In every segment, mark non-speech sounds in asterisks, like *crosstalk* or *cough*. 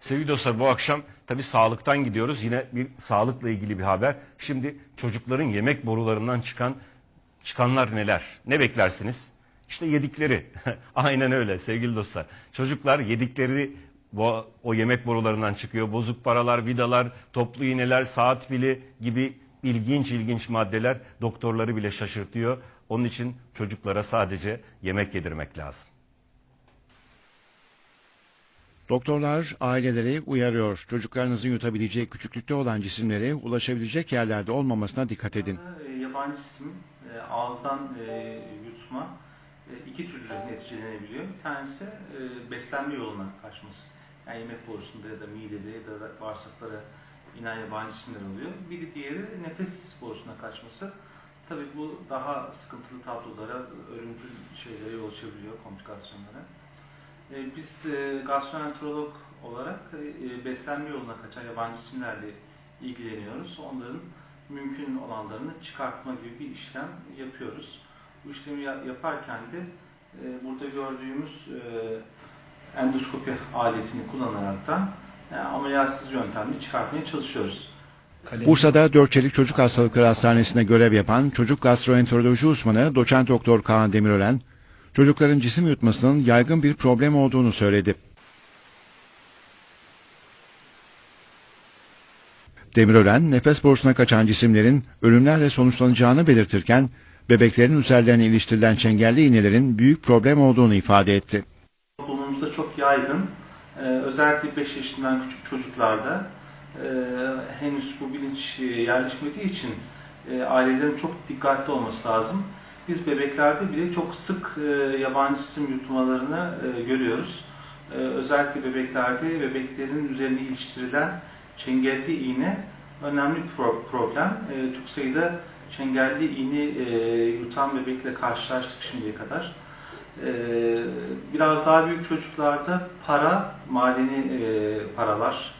Sevgili dostlar bu akşam tabii sağlıktan gidiyoruz. Yine bir sağlıkla ilgili bir haber. Şimdi çocukların yemek borularından çıkan çıkanlar neler? Ne beklersiniz? İşte yedikleri. *laughs* Aynen öyle sevgili dostlar. Çocuklar yedikleri bu, o yemek borularından çıkıyor. Bozuk paralar, vidalar, toplu iğneler, saat pili gibi ilginç ilginç maddeler doktorları bile şaşırtıyor. Onun için çocuklara sadece yemek yedirmek lazım. Doktorlar aileleri uyarıyor. Çocuklarınızın yutabileceği küçüklükte olan cisimlere ulaşabilecek yerlerde olmamasına dikkat edin. E, Yabancı cisim e, ağızdan e, yutma e, iki türlü neticelenebiliyor. Bir tanesi beslenme yoluna kaçması. Yani yemek borusunda ya da midede ya da bağırsaklara inen yabancı cisimler oluyor. Bir diğeri nefes borusuna kaçması. Tabii bu daha sıkıntılı tablolara, ölümcül şeylere yol açabiliyor, komplikasyonlara. E, Biz e, gastroenterolog olarak e, beslenme yoluna kaçan yabancı cisimlerle ilgileniyoruz. Onların mümkün olanlarını çıkartma gibi bir işlem yapıyoruz. Bu işlemi ya- yaparken de e, burada gördüğümüz e, endoskopi aletini kullanarak da e, ameliyatsız yöntemle çıkartmaya çalışıyoruz. Bursa'da Dört Çelik Çocuk Hastalıkları Hastanesi'nde görev yapan çocuk gastroenteroloji uzmanı doçent doktor Kaan Demirören, çocukların cisim yutmasının yaygın bir problem olduğunu söyledi. Demirören, nefes borusuna kaçan cisimlerin ölümlerle sonuçlanacağını belirtirken, bebeklerin üzerlerine iliştirilen çengelli iğnelerin büyük problem olduğunu ifade etti. Toplumumuzda çok yaygın. Ee, özellikle 5 yaşından küçük çocuklarda e, henüz bu bilinç e, yerleşmediği için e, ailelerin çok dikkatli olması lazım. Biz bebeklerde bile çok sık e, yabancı cisim yutmalarını e, görüyoruz. E, özellikle bebeklerde bebeklerin üzerine iliştirilen çengelli iğne önemli bir pro- problem. E, çok sayıda çengelli iğne e, yutan bebekle karşılaştık şimdiye kadar. Ee, biraz daha büyük çocuklarda para, madeni e, paralar,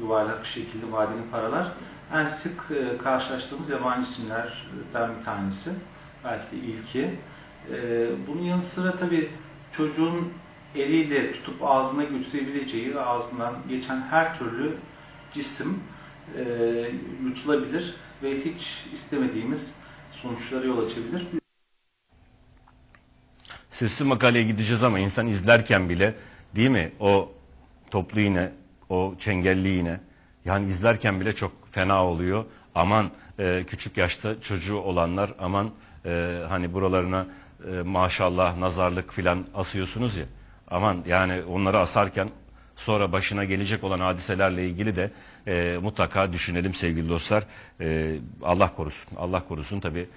yuvarlak şekilde madeni paralar en sık e, karşılaştığımız yabancı isimlerden bir tanesi. Belki de ilki. Ee, bunun yanı sıra tabii çocuğun eliyle tutup ağzına götürebileceği, ağzından geçen her türlü cisim e, yutulabilir ve hiç istemediğimiz sonuçlara yol açabilir. Sesli makaleye gideceğiz ama insan izlerken bile değil mi o toplu iğne, o çengelli iğne yani izlerken bile çok fena oluyor. Aman e, küçük yaşta çocuğu olanlar aman e, hani buralarına e, maşallah nazarlık filan asıyorsunuz ya. Aman yani onları asarken sonra başına gelecek olan hadiselerle ilgili de e, mutlaka düşünelim sevgili dostlar. E, Allah korusun. Allah korusun tabii